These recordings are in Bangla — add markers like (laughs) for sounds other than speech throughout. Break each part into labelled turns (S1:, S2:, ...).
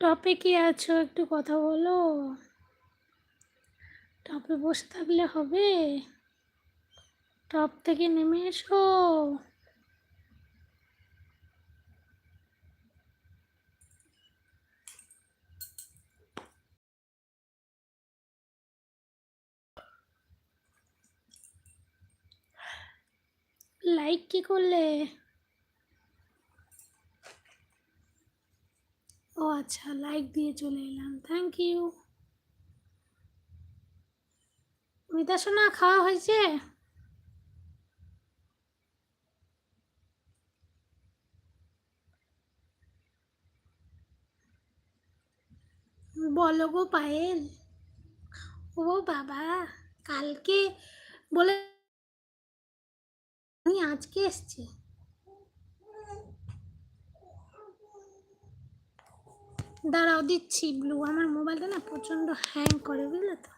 S1: টপে কি আছো, একটু কথা বলো। টপে বসে থাকলে হবে? টপ থেকে নেমে এসো। লাইক কি করলে? ও আচ্ছা লাইক দিয়ে চলে এলাম থ্যাংক ইউ মিতা সোনা, খাওয়া হয়েছে? বলো গো পায়েল। ও বাবা, কালকে বলে আজকে এসছি। দাঁড়াও, দিচ্ছি ব্লু আমার মোবাইলটা না প্রচণ্ড হ্যাং করে, বুঝলে তো?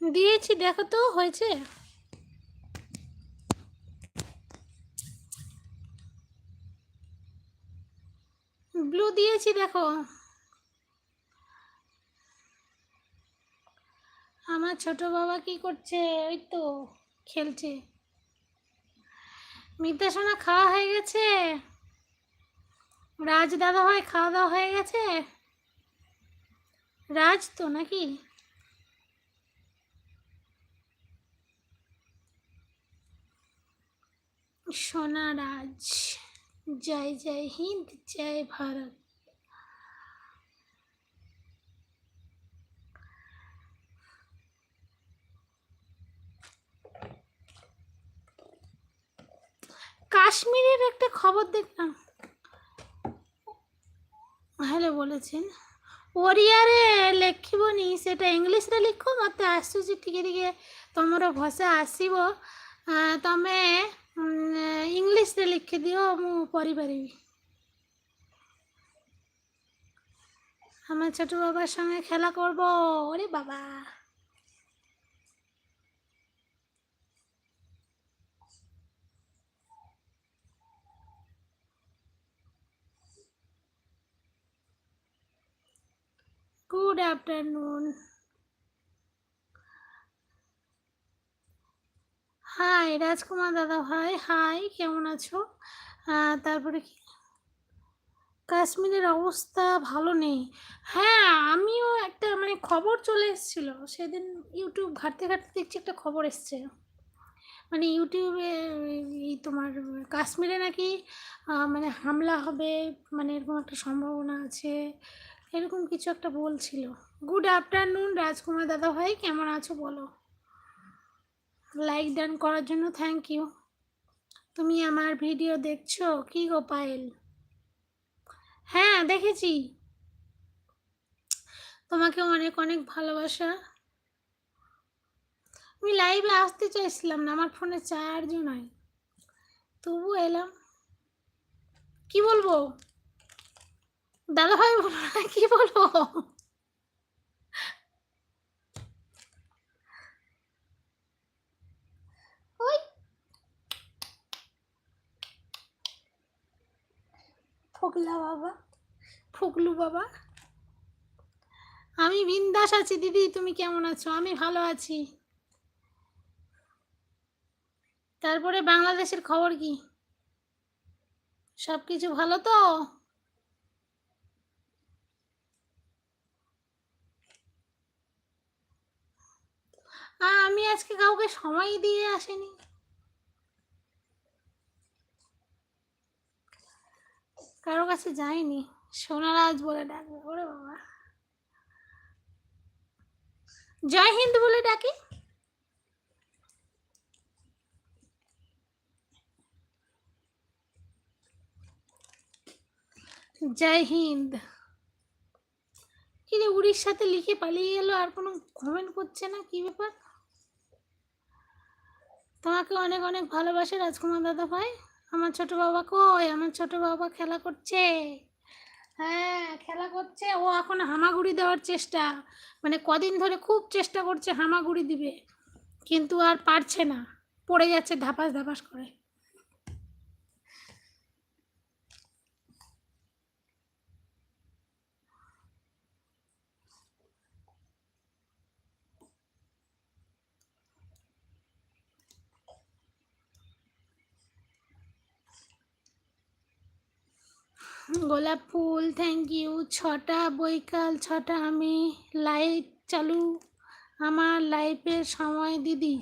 S1: দিয়েছি, দেখো তো, হয়েছে? ব্লু দিয়েছি, দেখো। আমার ছোট বাবা কি করছে? ওই তো খেলছে। মিতা সোনা, খাওয়া হয়ে গেছে? রাজ দাদা ভাই, খাওয়া দাওয়া হয়ে গেছে? রাজ তো নাকি? সোনা রাজ, জয় জয় হিন্দ, জয় ভারত। কাশ্মীরের একটা খবর দেখলাম। হ্যালো, বলেছেন। ওড়িয়ারে লেখিবনি, সেটা ইংলিশে লিখ ମୋତେ ଆସୁଛି ଟିକେ ଟିକେ ତୁମର ଭାଷା ଆସିବ ତୁମେ ଇଂଲିଶରେ ଲେଖିଦିଅ ମୁଁ ପଢ଼ିପାରିବି আমার ছোট বাবার সঙ্গে খেলা করব, ওরে বাবা। গুড আফটারনুন হাই রাজকুমার দাদা ভাই। হাই কেমন আছো? তারপরে কি? কাশ্মীরের অবস্থা ভালো নেই। হ্যাঁ আমিও একটা মানে খবর চলে এসেছিল। সেদিন ইউটিউব ঘাটতে ঘাটতে দেখছি একটা খবর এসছে। মানে ইউটিউবে এই তোমার কাশ্মীরে নাকি মানে হামলা হবে মানে এরকম একটা সম্ভাবনা আছে। এরকম কিছু একটা বলছিল। গুড আফটারনুন রাজকুমার দাদা ভাই কেমন আছো বলো? লাইক ডান করার জন্য থ্যাংক ইউ তুমি আমার ভিডিও দেখছ? কি গো পায়েল? হ্যাঁ দেখেছি। তোমাকে অনেক অনেক ভালোবাসা। আমি লাইভে আসতে চাইছিলাম না, আমার ফোনে চার্জও নাই। তবু এলাম। কি বলব? দাদা ভাই বলো না কি বলব? ওই। ফোকলা বাবা। ফোকলু বাবা। আমি বিন্দাস আছি দিদি তুমি কেমন আছো? আমি ভালো আছি। তারপরে বাংলাদেশের খবর কি? সব কিছু ভালো তো? আমি আজকে কাউকে সময় দিয়ে আসিনি। কারও কাছে যাইনি সোনারাজ বলে ডাকবে। ওরে বাবা। জয় হিন্দ বলে ডাকি? জয় হিন্দ। কি রে উড়িষ্যাতে লিখে পালিয়ে গেল আর কোনো কমেন্ট করছে না? কি ব্যাপার? তোমাকে অনেক অনেক ভালোবাসে রাজকুমার দাদা ভাই। আমার ছোট বাবা কই? আমার ছোট বাবা খেলা করছে। হ্যাঁ খেলা করছে। ও এখন হামাগুড়ি দেওয়ার চেষ্টা। মানে কদিন ধরে খুব চেষ্টা করছে হামাগুড়ি দিবে। কিন্তু আর পারছে না। পড়ে যাচ্ছে ধাপাস ধাপাস করে। গোলাপ ফুল থ্যাংক ইউ ছটা বৈকাল, ছটা আমি লাইট চালু। আমার লাইফের সময়, দিদি।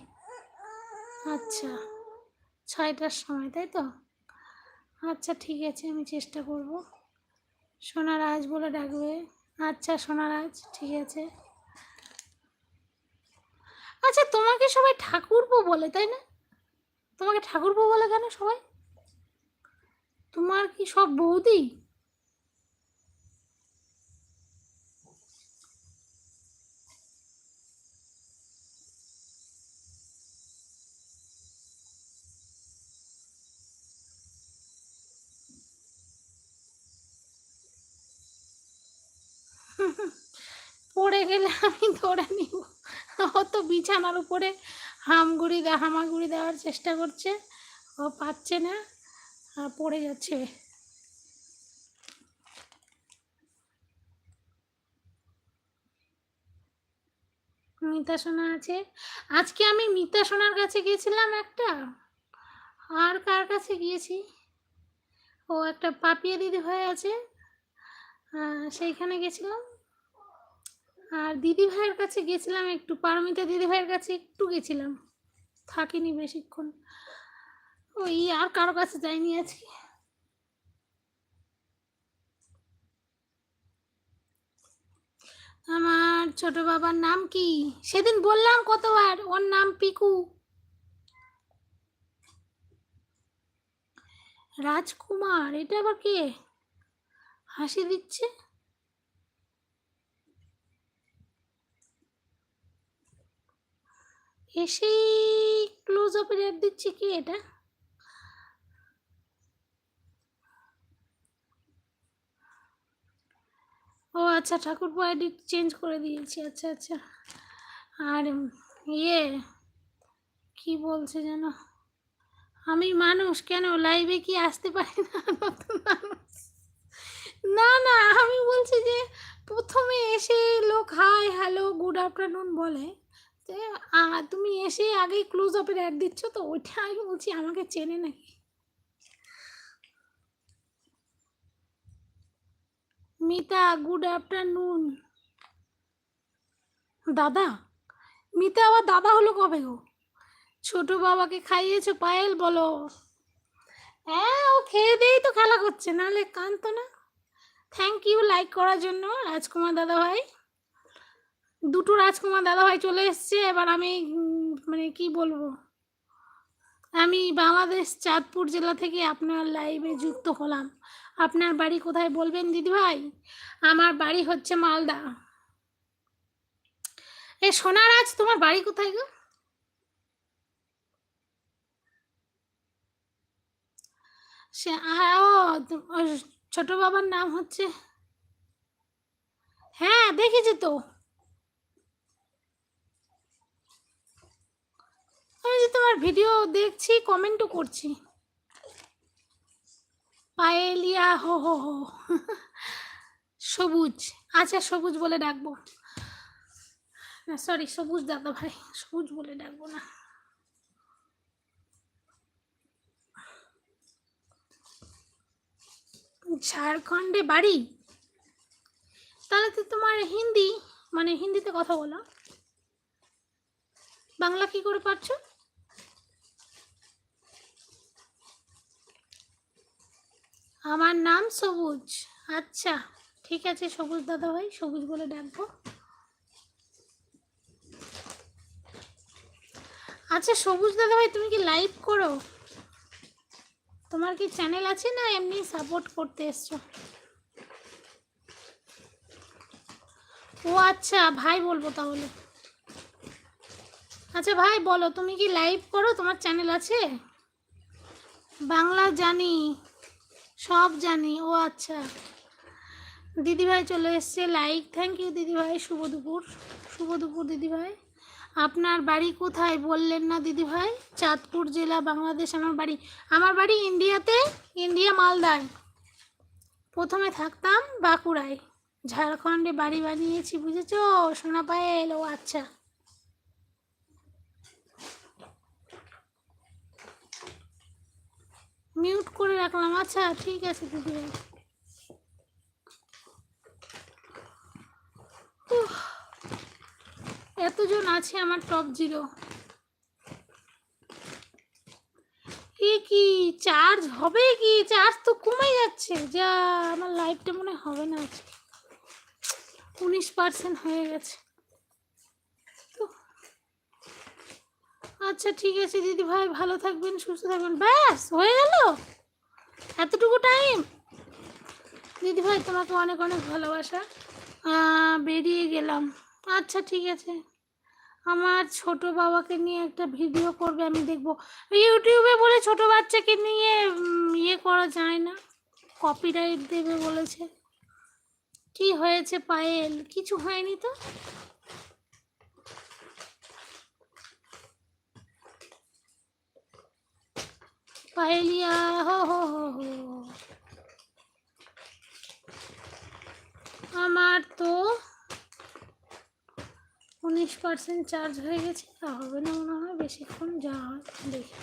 S1: আচ্ছা ছয়টার সময়, তাই তো? আচ্ছা ঠিক আছে, আমি চেষ্টা করব। সোনারাজ বলে ডাকবে। আচ্ছা সোনারাজ, ঠিক আছে। আচ্ছা তোমাকে সবাই ঠাকুরপো বলে, তাই না? তোমাকে ঠাকুরপো বলে কেন সবাই? তোমার কি সব বৌদি? পড়ে গেলে আমি ধরে নিব। ও তো বিছানার উপরে হামগুড়ি হামাগুড়ি দেওয়ার চেষ্টা করছে। ও পাচ্ছে না। পড়ে যাচ্ছে। মিতা সোনা আছে। আজকে আমি মিতা সোনার কাছে গিয়েছিলাম একটা। আর কার কাছে গিয়েছি? ও একটা পাপিয়া দিদি হয়ে আছে। সেইখানে গেছিলাম। আর দিদি ভাইয়ের কাছে গেছিলাম একটু। পারমিতা দিদি ভাইয়ের কাছে একটু গেছিলাম। থাকিনি বেশিক্ষণ। ওই আর কারও কাছে যাইনি আজকে। আমার ছোট বাবার নাম কি? সেদিন বললাম কতবার, ওর নাম পিকু। রাজকুমার, এটা আবার কে? হাসি দিচ্ছে। এসেই ক্লোজ অ্যাড দিচ্ছে কি এটা? ও আচ্ছা ঠাকুরপো আইডি চেঞ্জ করে দিয়েছি। আচ্ছা আচ্ছা। আর ইয়ে কি বলছে যেন? আমি মানুষ, কেন? লাইভে কি আসতে পারি না? (laughs) না না, আমি বলছি যে, প্রথমে এসে লোক হাই হ্যালো গুড আফটারনুন বলে। তো তুমি এসে আগেই ক্লোজ আপের অ্যাড দিচ্ছ তো, ওইটা আমি বলছি আমাকে চেনে নাকি? মিতা গুড আফটারনুন দাদা, মিতা আবার দাদা হলো কবে গো? ছোট বাবাকে খাইয়েছো, পায়েল বলো। হ্যাঁ ও খেয়ে দিয়েই তো খেলা করছে, নাহলে কানতো না। থ্যাংক ইউ লাইক করার জন্য, রাজকুমার দাদা ভাই দুটো রাজকুমার দাদা ভাই চলে এসছে, এবার আমি মানে কি বলব? আমি বাংলাদেশ চাঁদপুর জেলা থেকে আপনার লাইভে যুক্ত হলাম। আপনার বাড়ি কোথায় বলবেন, দিদি ভাই? আমার বাড়ি হচ্ছে মালদা। এ সোনারাজ তোমার বাড়ি কোথায় গো? সে ও, ছোট বাবার নাম হচ্ছে? হ্যাঁ দেখেছি তো। আমি যে তোমার ভিডিও দেখছি কমেন্টও করছি। পায়েলিয়া, হো হো হো। সবুজ আচ্ছা সবুজ বলে ডাকবো। না সরি সবুজ দাদা ভাই, সবুজ বলে ডাকবো না। ঝাড়খণ্ডে বাড়ি? তাহলে তো তোমার হিন্দি মানে হিন্দিতে কথা বলো। বাংলা কি করে পারছ? আমার নাম সবুজ। আচ্ছা ঠিক আছে সবুজ দাদা ভাই সবুজ বলে ডাকবো। আচ্ছা সবুজ দাদা ভাই তুমি কি লাইভ করো? তোমার কি চ্যানেল আছে না এমনি সাপোর্ট করতে এসছো? ও আচ্ছা ভাই বলব তাহলে। আচ্ছা ভাই বলো, তুমি কি লাইভ করো? তোমার চ্যানেল আছে? বাংলা জানি। সব জানি। ও আচ্ছা। দিদিভাই চলে এসছে। লাইক থ্যাংক ইউ দিদিভাই। শুভ দুপুর। শুভ দুপুর দিদিভাই। আপনার বাড়ি কোথায় বললেন না দিদিভাই? চাঁদপুর জেলা, বাংলাদেশ আমার বাড়ি। আমার বাড়ি ইন্ডিয়াতে, ইন্ডিয়া মালদায়। প্রথমে থাকতাম বাঁকুড়ায়। ঝাড়খণ্ডে বাড়ি বানিয়েছি, বুঝেছ? সোনা পায়েল ও আচ্ছা। মিউট করে রাখলাম। আচ্ছা ঠিক আছে দিদিভাই এতজন আছে আমার টপ জিরো কি চার্জ হবে কি? চার্জ তো কমে যাচ্ছে। যা, আমার লাইফটা মনে হবে না আজকে। উনিশ পার্সেন্ট হয়ে গেছে। আচ্ছা ঠিক আছে দিদি ভাই, ভালো থাকবেন, সুস্থ থাকবেন। ব্যাস, হয়ে গেল? এতটুকু টাইম দিদি ভাই, তোমাকে অনেক অনেক ভালোবাসা। বেরিয়ে গেলাম। আচ্ছা ঠিক আছে। আমার ছোট বাবাকে নিয়ে একটা ভিডিও করবে, আমি দেখব। ইউটিউবে বলে ছোট বাচ্চাকে নিয়ে ইয়ে করা যায় না। কপিরাইট দেবে বলেছে। কি হয়েছে পায়েল? কিছু হয়নি তো? পায়েলিয়া হো হো হো হো। আমার তো উনিশ পার্সেন্ট চার্জ হয়ে গেছে, তা হবে না মনে হয়, বেশিক্ষণ যা দেখি।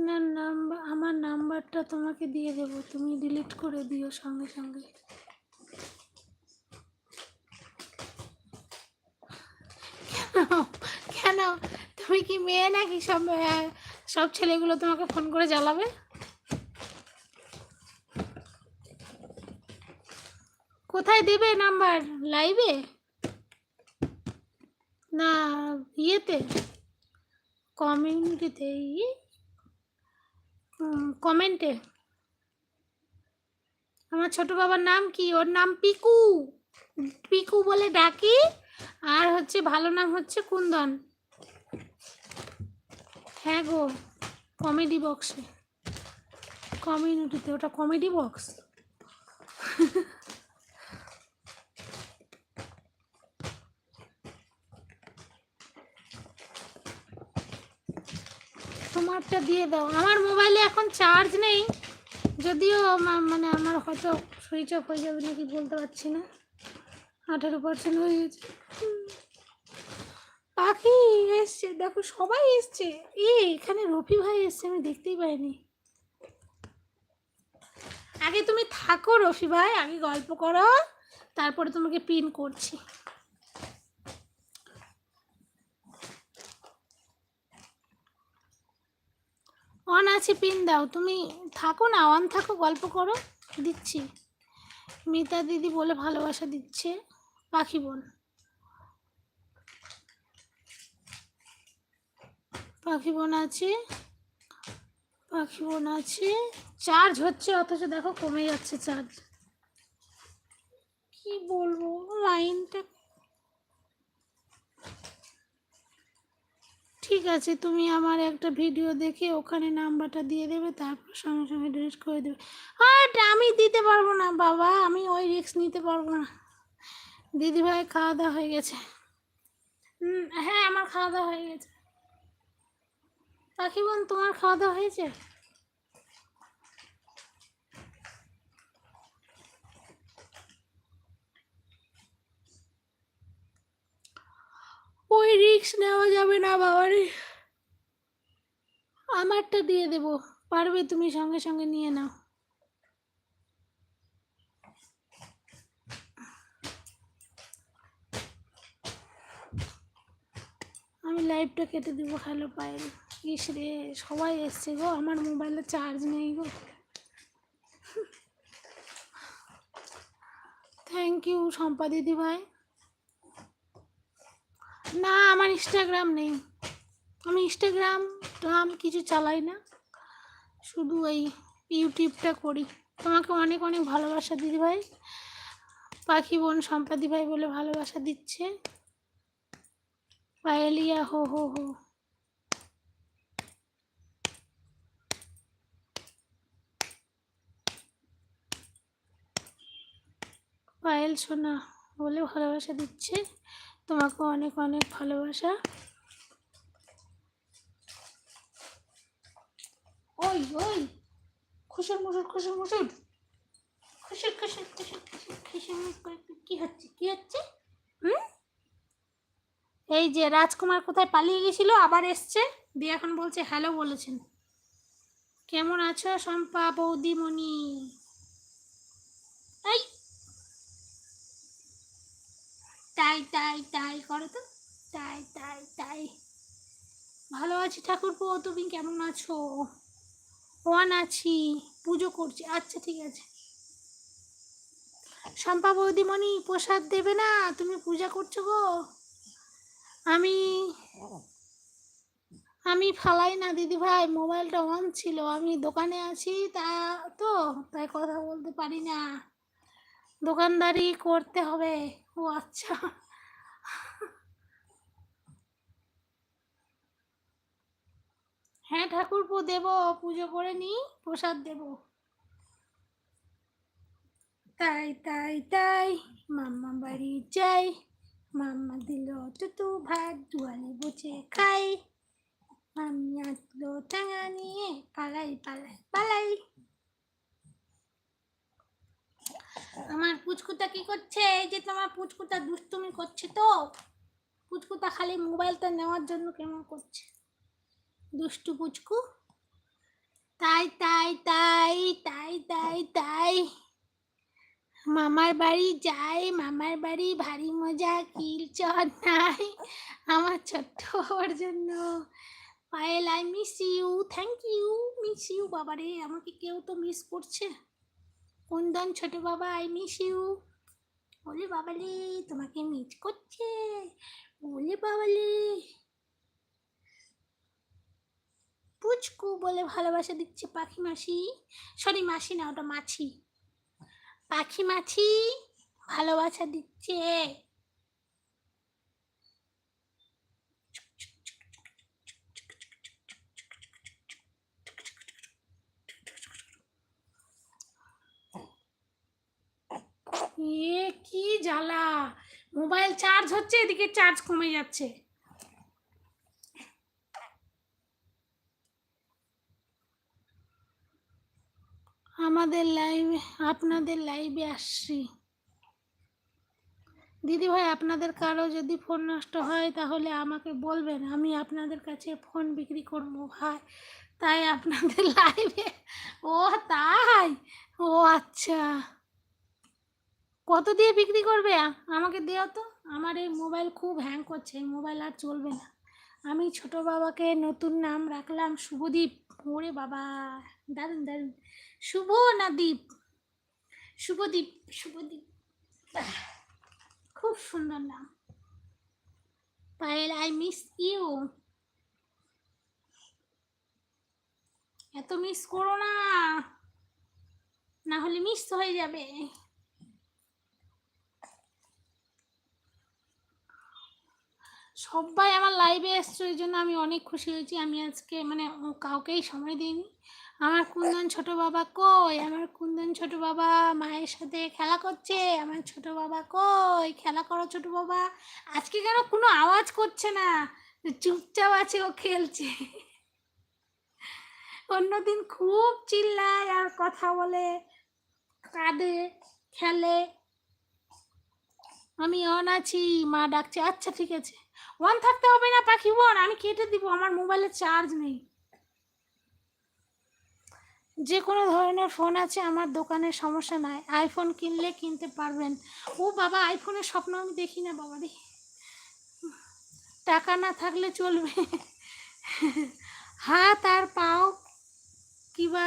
S1: আপনার নাম্বার আমার নাম্বারটা তোমাকে দিয়ে দেবো। তুমি ডিলিট করে দিও সঙ্গে সঙ্গে। কেন? তুমি কি মেয়ে নাকি? সব সব ছেলেগুলো তোমাকে ফোন করে জ্বালাবে? কোথায় দেবে নাম্বার? লাইভে না, ইয়েতে? কমিউনিটিতে কমেন্টে আমার ছোট বাবার নাম কি? ওর নাম পিকু। পিকু বলে ডাকি। আর হচ্ছে ভালো নাম হচ্ছে কুন্দন। হ্যাঁ গো কমেডি বক্সে কমিউনিটিতে ওটা কমেডি বক্স (laughs) তোমারটা দিয়ে দাও। আমার মোবাইলে এখন চার্জ নেই। যদিও মানে আমার হয়তো সুইচ অফ হয়ে যাবে নাকি বলতে পারছি না। আঠারো পার্সেন্ট হয়ে গেছে। পাখি এসছে। দেখো সবাই এসছে। এ, এখানে রফি ভাই এসছে, আমি দেখতেই পাইনি। আগে তুমি থাকো রফি ভাই, আগে গল্প করো। তারপরে তোমাকে পিন করছি। অন আছে পিন দাও। তুমি থাকো না অন থাকো, গল্প করো। দিচ্ছি। মিতা দিদি বলে ভালোবাসা দিচ্ছে। পাখি বোন পাখি বোন আছে। পাখি বোন আছে। চার্জ হচ্ছে, অথচ দেখো কমে যাচ্ছে চার্জ কি বলব? লাইনটা ঠিক আছে, তুমি আমার একটা ভিডিও দেখে ওখানে নাম্বারটা দিয়ে দেবে, তারপর সঙ্গে সঙ্গে ডিলিট করে দেবে। হ্যাঁ আমি দিতে পারব না বাবা, আমি ওই রিক্স নিতে পারব না। দিদিভাই খাওয়া দাওয়া হয়ে গেছে। হ্যাঁ আমার খাওয়া দাওয়া হয়ে গেছে। পাখি বোন তোমার খাওয়া দাওয়া হয়েছে? ওই রিস্ক নেওয়া যাবে না, বাবারে। আমারটা দিয়ে দেব। পারবে তুমি সঙ্গে সঙ্গে নিয়ে নাও। আমি লাইভটা কেটে দেবো হ্যালো পায়েল ইস রে, সবাই এসছে গো, আমার মোবাইলে চার্জ নেই গো। থ্যাংক ইউ শম্পা দিদি ভাই। না, আমার ইনস্টাগ্রাম নেই। আমি ইনস্টাগ্রাম টাম কিছু চালাই না। শুধু এই ইউটিউবটা করি। তোমাকে অনেক অনেক ভালোবাসা দিদি ভাই। পাখি বোন সম্পাদি ভাই বলে ভালোবাসা দিচ্ছে। পায়েলিয়া, হো হো হো। পায়েল সোনা বলে ভালোবাসা দিচ্ছে। তোমাকে অনেক অনেক ভালোবাসা। ওই ওই, খুশুর মুসুর খুশুর মুসুর। খুশুর খুশুর খুশুর খুশুর খুশুর মুসুর, কি হচ্ছে কি হচ্ছে? হুম? এই যে রাজকুমার কোথায় পালিয়ে গেছিল, আবার এসছে। দিয়ে এখন বলছে হ্যালো বলেছেন। কেমন আছো, শম্পা বৌদিমণি? এই তাই তাই তাই, করো তো। তাই তাই তাই। ভালো আছি ঠাকুরপো, তুমি কেমন আছো? ওয়ান আছি, পুজো করছি। আচ্ছা ঠিক আছে। শম্পা বৌদিমণি প্রসাদ দেবে না? তুমি পূজা করছ গো। আমি আমি ফালাই না দিদি ভাই মোবাইলটা অন ছিল। আমি দোকানে আছি, তা তো, তাই কথা বলতে পারি না। দোকানদারি করতে হবে। ও আচ্ছা। হ্যাঁ ঠাকুরপো, দেব, পুজো করে নি প্রসাদ দেব। তাই তাই তাই, মাম্মা বাড়ি যাই, মাম্মা দিল টুতু ভাত দুয়ারে বসে খাই। মাম্মি আসলো টাঙা নিয়ে, পালাই পালাই পালাই। আমার পুচকুটা কি করছে? এই যে তোমার পুচকুটা দুষ্টুমি করছে তো। পুচকুটা খালি মোবাইলটা নেওয়ার জন্য কেমন করছে? দুষ্টু পুচকু। তাই তাই তাই তাই তাই তাই। মামার বাড়ি যাই, মামার বাড়ি ভারী মজা, কিল চর নাই। আমার ছোট্ট হওয়ার জন্য। Payel I miss you thank you miss you বাবারে, আমাকে কেউ তো মিস করছে। কুন্দন ছোট বাবা আই মিস ইউ বলে, বাবালে, তোমাকে মিস করছে। বলে, বাবালে। পুচকু বলে, ভালোবাসা দিচ্ছে পাখি মাসি। সরি মাসি না, ওটা মাছি। পাখি মাছি ভালোবাসা দিচ্ছে। এ কি জ্বালা? মোবাইল চার্জ হচ্ছে, এদিকে চার্জ কমে যাচ্ছে। আমাদের লাইভে আপনাদের লাইভে আসছি। দিদি ভাই, আপনাদের কারও যদি ফোন নষ্ট হয়, তাহলে আমাকে বলবেন। আমি আপনাদের কাছে ফোন বিক্রি করব, ভাই। তাই আপনাদের (laughs) লাইভে ও তাই? ও আচ্ছা। কত দিয়ে বিক্রি করবে? আমাকে দিও তো। আমার এই মোবাইল খুব হ্যাং করছে। মোবাইল আর চলবে না। আমি ছোট বাবাকে নতুন নাম রাখলাম শুভদীপ। ওরে বাবা। দারুণ দারুণ। শুভ না দীপ? শুভদীপ শুভদীপ। খুব সুন্দর নাম। পায়েল আই মিস ইউ এত মিস করো না। না হলে মিস হয়ে যাবে। সবাই আমার লাইভে এসছো এই জন্য আমি অনেক খুশি হয়েছি। আমি আজকে মানে কাউকেই সময় দিইনি। আমার কুন্দন ছোট বাবা কই? আমার কুন্দন ছোট বাবা মায়ের সাথে খেলা করছে। আমার ছোট বাবা কই? খেলা করো ছোট বাবা। আজকে কেন কোনো আওয়াজ করছে না? চুপচাপ আছে, ও খেলছে। অন্যদিন খুব চিল্লায় আর কথা বলে, কাঁদে, খেলে। আমি অন আছি, মা ডাকছে আচ্ছা ঠিক আছে। ওয়ান থাকতে হবে না, পাখি বোন আমি কেটে দিব, আমার মোবাইলে চার্জ নেই। যে কোনো ধরনের ফোন আছে, আমার দোকানে সমস্যা নাই। আইফোন কিনলে কিনতে পারবেন। ও বাবা আইফোনের স্বপ্ন আমি দেখি না, বাবা রে। টাকা না থাকলে চলবে। হাত আর পাও কিবা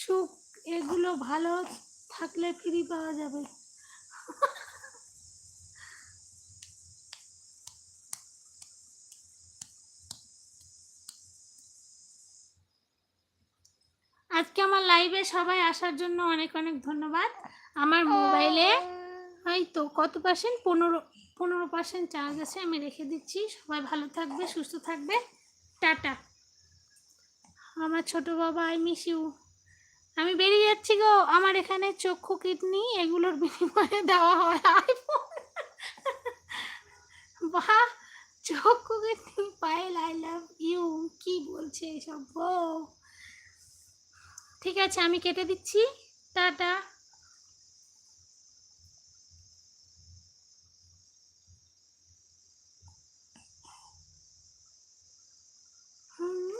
S1: সুখ, এগুলো ভালো থাকলে ফ্রি পাওয়া যাবে। আজকে আমার লাইভে সবাই আসার জন্য অনেক অনেক ধন্যবাদ। আমার মোবাইলে এই তো কত পার্সেন্ট পনেরো পনেরো পার্সেন্ট চার্জ আছে, আমি রেখে দিচ্ছি। সবাই ভালো থাকবে, সুস্থ থাকবে। টাটা। আমার ছোট বাবা আই মিস ইউ আমি বেরিয়ে যাচ্ছি গো। আমার এখানে চক্ষু, কিডনি এগুলোর বিনিময়ে দেওয়া হয়। আইফোন। বাহ! চক্ষু, kidney, Payel I love you কি বলছে এসব গো? ঠিক আছে আমি কেটে দিচ্ছি। টাটা। হুম।